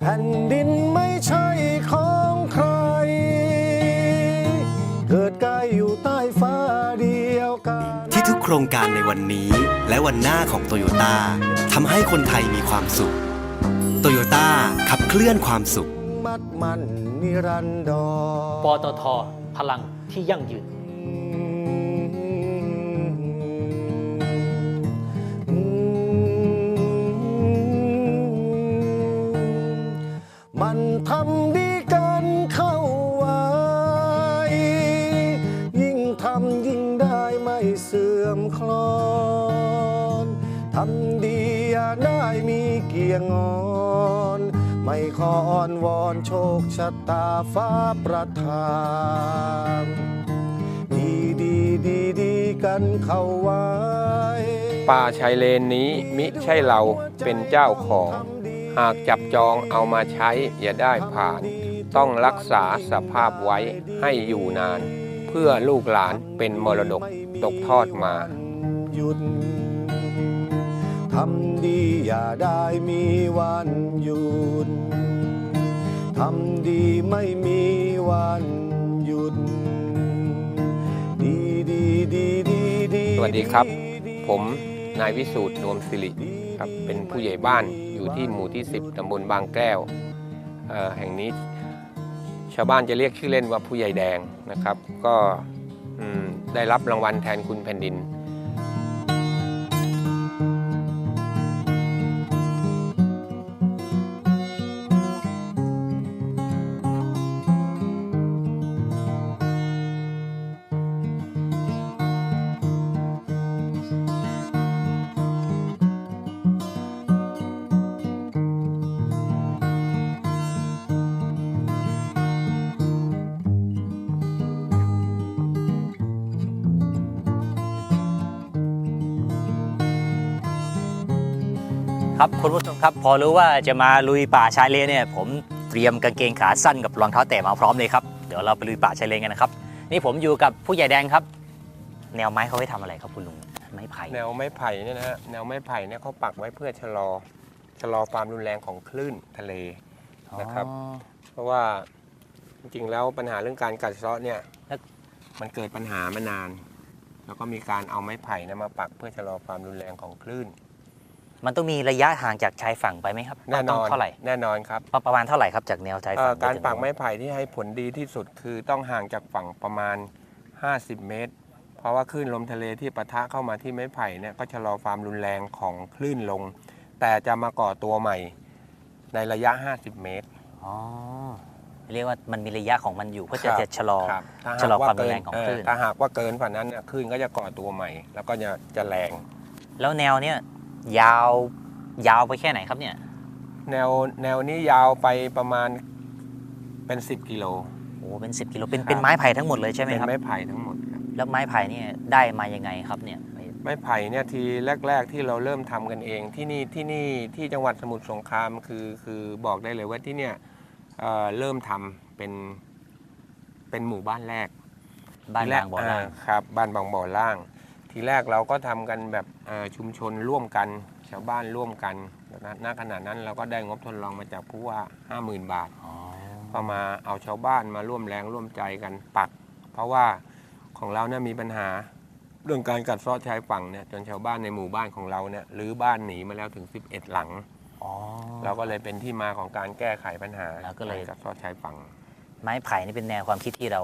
แผ่นดินไม่ใช่ของใคร เกิดกายอยู่ใต้ฟ้าเดียวกัน ที่ทุกโครงการในวันนี้และวันหน้าของโตโยต้าทำให้คนไทยมีความสุขโตโยต้าขับเคลื่อนความสุข มัดมันนิรันดรปตทพลังที่ยั่งยืน ทำดีกันเข้าไว้ ยิ่งทำยิ่งได้ไม่เสื่อมคลอนทำดีอย่าได้มีเกียงงอนไม่ขออ้อนวอนโชคชะตาฟ้าประทานดีดีดีดีกันเข้าไว้ ป่าชายเลนนี้มิใช่เราเป็นเจ้าของ หากจับจองเอามาใช้อย่าได้ผ่าน ต้องรักษาสภาพไว้ให้อยู่นาน เพื่อลูกหลานเป็นมรดกตกทอดมาหยุดทำดีอย่าได้มีวันหยุดทำดีไม่มีวันหยุดดีดีดีดีดีสวัสดีครับ ผมนายวิสูตรนวมสิริ ครับเป็นผู้ใหญ่บ้านอยู่ที่หมู่ที่ 10ตำบลบางแก้วเอ่อแห่งนี้ชาวบ้านจะเรียกชื่อเล่นว่าผู้ใหญ่แดงนะครับ ก็อืมได้รับรางวัลแทนคุณแผ่นดิน ครับคุณผู้ชมครับพอรู้ว่าจะมาลุยป่าชายเลนเนี่ยผมเตรียมกางเกงขาสั้นกับรองเท้าแตะมาพร้อมเลยครับเดี๋ยวเราไปลุยป่าชายเลนกันนะครับนี่ผมอยู่กับผู้ใหญ่แดงครับ แนวไม้เขาไว้ทำอะไรครับคุณลุงไม้ไผ่แนวไม้ไผ่เนี่ยนะฮะแนวไม้ไผ่เนี่ยเขาปักไว้เพื่อชะลอชะลอความรุนแรงของคลื่นทะเลนะครับ อ๋อ เพราะว่าจริงๆแล้วปัญหาเรื่องการกัดเซาะเนี่ยแล้ว มันเกิดปัญหามานาน แล้วก็มีการเอาไม้ไผ่เนยมาปักเพื่อชะลอความรุนแรงของคลื่น มันต้องมีระยะห่างจากชายฝั่งไปไหมครับแน่นต้อองนเท่าไหร่แน่นอนครับประมาณเท่าไหร่ครับจากแนวชายเอ่ฝั่องการปถึงปักไม้ไผ่ที่ให้ผลดีที่สุดคือต้องห่างจากฝั่งประมาณ 50 เมตร เพราะว่าคลื่นลมทะเลที่ปะทะเข้ามาที่ไม้ไผ่เนี่ยก็ชะลอความรุนแรงของคลื่นลง แต่จะมาก่อตัวใหม่ในระยะ 50 เมตรอ๋อเรียกว่ามันมีระยะของมันอยู่เพื่อจะครับจะชะลอครับถ้าชะลอหกความรุนแรงของเคลื่นถ้าหากว่าเกินฝันนั้นเนี่ยคลื่นก็จะก่อตัวใหม่ แล้วก็จะจะแรง แล้วแนวเนี้ย ยาวยาวไปแค่ไหนครับเนี่ย แนวแนวนี้ยาวไปประมาณเป็น 10 กิโล โอ้เป็น 10กิโลเป็นครับเป็นไม้ไผ่ทั้งหมดเลยใช่ไหมเป็นครับไม้ไผ่ทั้งหมดครับ แล้วไม้ไผ่เนี่ยได้มายังไงครับเนี่ยไม้ไผ่เนี่ยทีแรก ๆที่เราเริ่มทำกันเองที่นี่ที่นี่ที่จังหวัดสมุทรสงครามคือคือบอกได้เลยว่าที่เนี่ยเอ่อเริ่มทำเป็นเป็นหมู่บ้านแรกบ้านทีแรบากงบ่อล่างครับบ้านบางบ่อล่าง ทีแรกเราก็ทำกันแบบเอ่อชุมชนร่วมกันชาวบ้านร่วมกันณณขณะนั้นเราก็ได้งบทดลองมาจากผู้ว่า 50,000 บาทอ๋อก็มาเอาชาวบ้านมาร่วมแรงร่วมใจกันปัก เพราะว่าของเราเนี่ยมีปัญหาเรื่องการกัดเซาะชายฝั่งเนี่ยจนชาวบ้านในหมู่บ้านของเราเนี่ยรื้อบ้านหนีมาแล้วถึง 11 หลังอ๋อเราก็เลยเป็นที่มาของการแก้ไขปัญหาแล้วก็เลยารกัดเซาะชายฝั่ง ไม้ไผ่นี่เป็นแนวความคิดที่เรา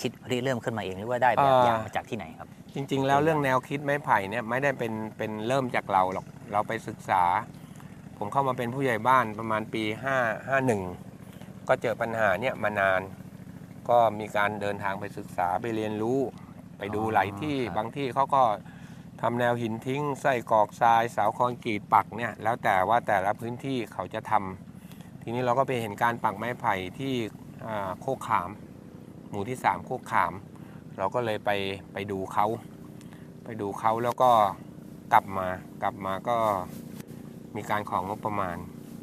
คิดริเริ่มขึ้นมาเองหรือว่าได้แบบอ่าอย่างมาจากที่ไหนครับ จริง ๆ แล้วเรื่องแนวคิดไม้ไผ่เนี่ยไม่ได้เป็นเป็นเริ่มจากเราหรอกเราไปศึกษา ผมเข้ามาเป็นผู้ใหญ่บ้านประมาณปี 5 51 ก็เจอปัญหาเนี่ยมานาน ก็มีการเดินทางไปศึกษาไปเรียนรู้ ไปดูอ๋อหลายที่ครับบางที่เขาก็ทำแนวหินทิ้งไส้กรอกทรายเสาคอนกรีตปักเนี่ยแล้วแต่ว่าแต่ละพื้นที่เขาจะทำทีนี้เราก็ไปเห็นการปักไม้ไผ่ที่อ่าโคกขาม หมู่ที่สามโคกขาม เราก็เลยไปไปดูเขาไปดูเขาแล้วก็กลับมากลับมาก็มีการของงบประมาณ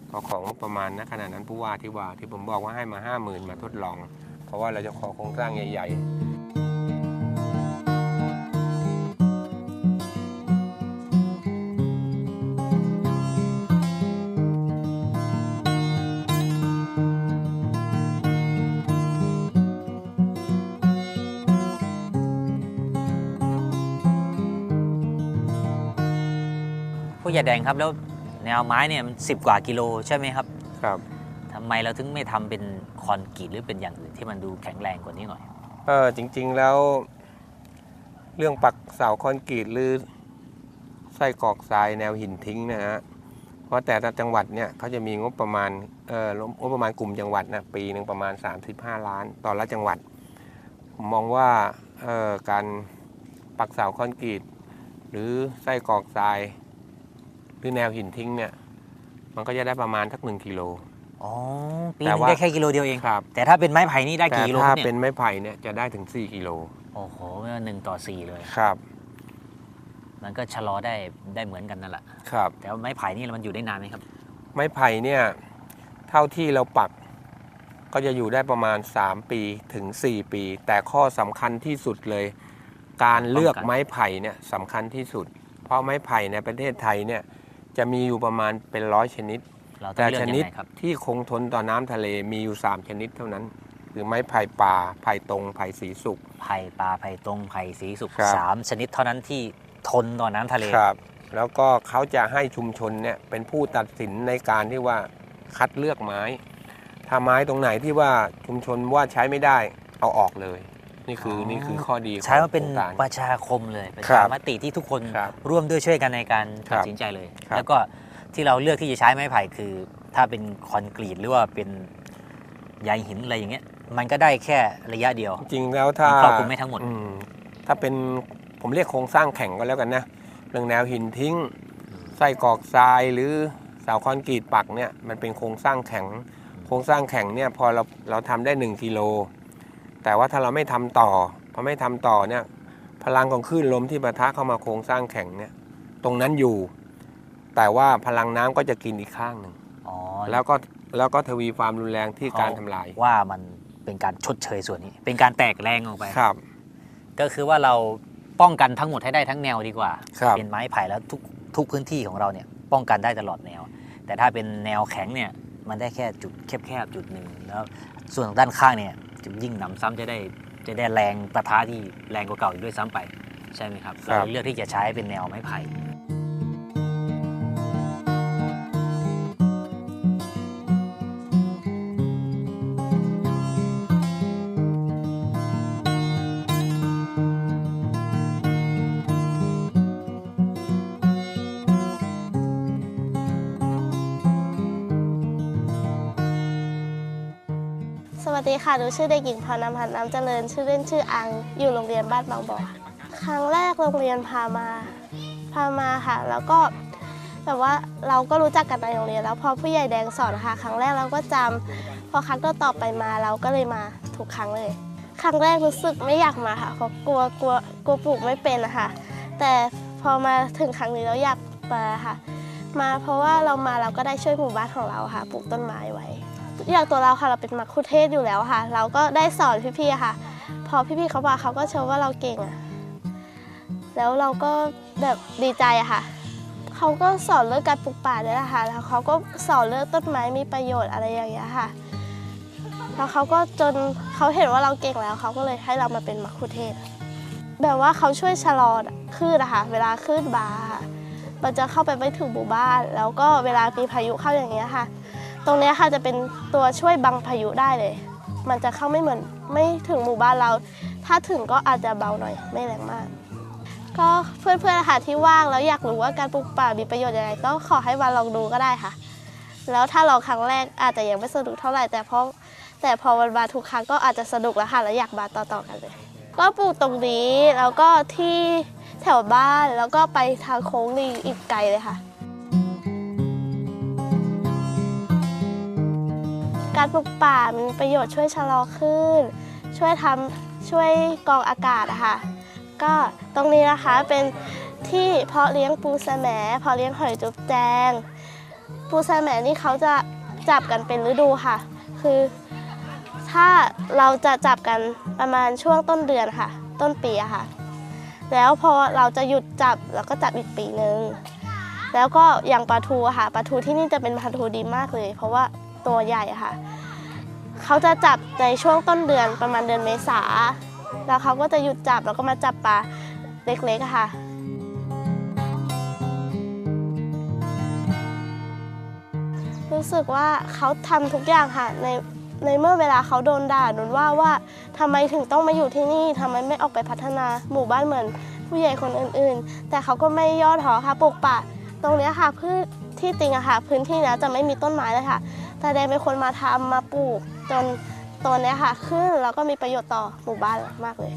พอของงบประมาณณขณะนั้นผู้ว่าที่ว่าที่ผมบอกว่าให้มาห้าหมื่นมาทดลอง เพราะว่าเราจะขอโครงสร้างใหญ่ ๆ ผู้ใหญ่แดงครับ แล้วแนวไม้เนี่ยมันสิบกว่ากิโลใช่ไหมครับครับทำไมเราถึงไม่ทำเป็นคอนกรีตหรือเป็นอย่างอื่นที่มันดูแข็งแรงกว่านี้หน่อยเออจริง ๆแล้ว เรื่องปักเสาคอนกรีตหรือไส้กรอกทรายแนวหินทิ้งนะฮะเพราะแต่ละจังหวัดเนี่ยเขาจะมีงบประมาณเอองบประมาณกลุ่มจังหวัดนะปีหนึ่งประมาณ 35 ล้านต่อละจังหวัดผมมองว่าเออการปักเสาคอนกรีตหรือไส้กรอกทราย หรือแนวหินทิ้งเนี่ยมันก็จะได้ประมาณทักหนึ่งกิโล อ๋อปีแต่นึงว่าได้แค่กิโลเดียวเอง ครับ แต่ถ้าเป็นไม้ไผ่นี่ได้แต่กี่กิโลคถ้ารับเนี่เป็นยไม้ไผ่เนี่ยจะได้ถึง 4 กิโล โอ้โหหนึ่งต่อสี่เลย ครับ มันก็ชะลอได้ได้เหมือนกันนั่นแหละ ครับ แต่ว่าไม้ไผ่นี่มันอยู่ได้นานไหมครับ ไม้ไผ่เนี่ยเท่าที่เราปักก็จะอยู่ได้ประมาณ 3 ปีถึง 4 ปี แต่ข้อสำคัญที่สุดเลย การเลือกป้องกันไม้ไผ่เนี่ยสำคัญที่สุด เพราะไม้ไผ่ในประเทศไทยเนี่ย จะมีอยู่ประมาณเป็นร้อยชนิด เราต้อแต่งเลือกชยังนิดไงครับ ที่คงทนต่อน้ำทะเลมีอยู่ 3 ชนิดเท่านั้น คือไม้ไผ่ป่าไผ่ตรงไผ่สีสุก ไผ่ปลาไผ่ตรงไผ่สีสุกครับ สามชนิดเท่านั้นที่ทนต่อน้ำทะเล ครับ แล้วก็เขาจะให้ชุมชนเนี่ยเป็นผู้ตัดสินในการที่ว่าคัดเลือกไม้ ถ้าไม้ตรงไหนที่ว่าชุมชนว่าใช้ไม่ได้เอาออกเลย นี่คือออนี่คือข้อดีของใช้ว่าเป็นโครงการประชาคมเลยประครัชาบมติที่ทุกคนครับร่วมด้วยช่วยกันในการครัตัดบสินใจเลย ครับ แล้วก็ที่เราเลือกที่จะใช้ไม้ไผ่คือ ถ้าเป็นคอนกรีตหรือว่าเป็นใยหินอะไรอย่างเงี้ย มันก็ได้แค่ระยะเดียว จริงแล้วถ้ามันครอบคลุมไม่ทั้งหมด อืถ้าเป็นผมเรียกโครงสร้างแข็งก็แล้วกันนะเรื่องแนวหินทิ้งไส้กรอกทรายหรือเสาคอนกรีตปักเนี่ยมันเป็นโครงสร้างแข็ง โครงสร้างแข็งเนี่ยพอเราเราทำได้ 1กิโล แต่ว่าถ้าเราไม่ทำต่อพอไม่ทำต่อเนี่ยพลังของคลื่นลมที่ปะทะเข้ามาโครงสร้างแข็งเนี่ยตรงนั้นอยู่ แต่ว่าพลังน้ำก็จะกินอีกข้างหนึ่งอ๋อแล้วก็แล้วก็ทวีความรุนแรงที่การทำลาย ว่ามันเป็นการชดเชยส่วนนี้ เป็นการแตกแรงออกไปครับ ก็คือว่าเราป้องกันทั้งหมดให้ได้ทั้งแนวดีกว่าครับเป็นไม้ไผ่แล้วทุกทุกพื้นที่ของเราเนี่ยป้องกันได้ตลอดแนว แต่ถ้าเป็นแนวแข็งเนี่ยมันได้แค่จุดแคบๆจุดหนึ่งแล้วส่วนด้านข้างเนี่ยจะ ยิ่งหนำซ้ำจะได้จะได้แรงประทะที่แรงกว่าเก่าอีกด้วยซ้ำไป ใช่ไหมครับครับเราเลือกที่จะใช้เป็นแนวไม้ไผ่ ดีค่ะหนูชื่อเด็กหญิงพรน้ำพันธ์น้ำเจริญ ชื่อเล่นชื่ออัง อยู่โรงเรียนบ้านบางบ่อครั้งแรกโรงเรียนพามา พามาค่ะ แล้วก็แบบว่าเราก็รู้จักกันในโรงเรียนแล้วพอผู้ใหญ่แดงสอนค่ะ ครั้งแรกเราก็จำพอครั้งต่อๆไปมาเราก็เลยมาทุกครั้งเลย ครั้งแรกรู้สึกไม่อยากมาค่ะเพราะกลัวกลัวกลัวปลูกไม่เป็นนะคะแต่พอมาถึงครั้งนี้แล้วอยากมาค่ะ มาเพราะว่าเรามาเราก็ได้ช่วยหมู่บ้านของเราค่ะปลูกต้นไม้ไว้ อย่างตัวเราค่ะเราเป็นมัคคุเทศอยู่แล้วค่ะ เราก็ได้สอนพี่ๆค่ะ พอพี่ๆเขามาเขาก็ชมว่าเราเก่งอะแล้วเราก็แบบดีใจอะค่ะเขาก็สอนเรื่องการปลูกป่าด้วยนะค่ะแล้วเขาก็สอนเรื่องต้นไม้มีประโยชน์อะไรอย่างเงี้ยค่ะแล้วเขาก็จนเขาเห็นว่าเราเก่งแล้วเขาก็เลยให้เรามาเป็นมัคคุเทศ แบบว่าเขาช่วยชะลอคลื่นนะคะเวลาคลื่นบาค่ะมันจะเข้าไปไม่ถึงหมู่บ้าน แล้วก็เวลามีพายุเข้าอย่างเงี้ยค่ะ ตรงนี้ค่ะจะเป็นตัวช่วยบังพายุได้เลย มันจะเข้าไม่เหมือนไม่ถึงหมู่บ้านเรา ถ้าถึงก็อาจจะเบาหน่อยไม่แรงมาก ก็เพื่อนๆนะคะที่ว่างแล้วอยากรู้ว่าการปลูกป่ามีประโยชน์ยังไงก็ขอให้มาลองดูก็ได้ค่ะ แล้วถ้าลองครั้งแรกอาจจะยังไม่สนุกเท่าไหร่แต่พอแต่พอวันมาทุกครั้งก็อาจจะสนุกแล้วค่ะแล้วอยากมาต่อๆกันเลย ก็ปลูกตรงนี้แล้วก็ที่แถวบ้านแล้วก็ไปทางโค้งนี่อีกไกลเลยค่ะ การปลูกป่ามีประโยชน์ช่วยชะลอคลื่นช่วยทำช่วยกรองอากาศอะค่ะ ก็ตรงนี้นะคะเป็นที่เพาะเลี้ยงปูแสมเพาะเลี้ยงหอยจุ๊บแจง ปูแสมนี่เขาจะจับกันเป็นฤดูค่ะ คือถ้าเราจะจับกันประมาณช่วงต้นเดือนค่ะ ต้นปีค่ะ แล้วพอเราจะหยุดจับเราก็จับอีกปีหนึ่งแล้วก็อย่างปลาทูค่ะปลาทูที่นี่จะเป็นปลาทูดีมากเลย เพราะว่า ตัวใหญ่ค่ะ เขาจะจับในช่วงต้นเดือนประมาณเดือนเมษา แล้วเขาก็จะหยุดจับแล้วก็มาจับปลาเล็กๆค่ะรู้สึกว่าเขาทำทุกอย่างค่ะในในเมื่อเวลาเขาโดนด่าโดนว่าว่าทำไมถึงต้องมาอยู่ที่นี่ทำไมไม่ออกไปพัฒนาหมู่บ้านเหมือน ผู้ใหญ่คนอื่นๆ แต่เขาก็ไม่ย่อท้อค่ะปลูกป่าตรงนี้ค่ะพืชที่จริงอะค่ะ พื้นที่นี้จะไม่มีต้นไม้เลยค่ะ ตาแดงเป็นคนมาทำมาปลูกจนตัวนี้ค่ะขึ้นแล้วก็มีประโยชน์ต่อหมู่บ้านมากเลย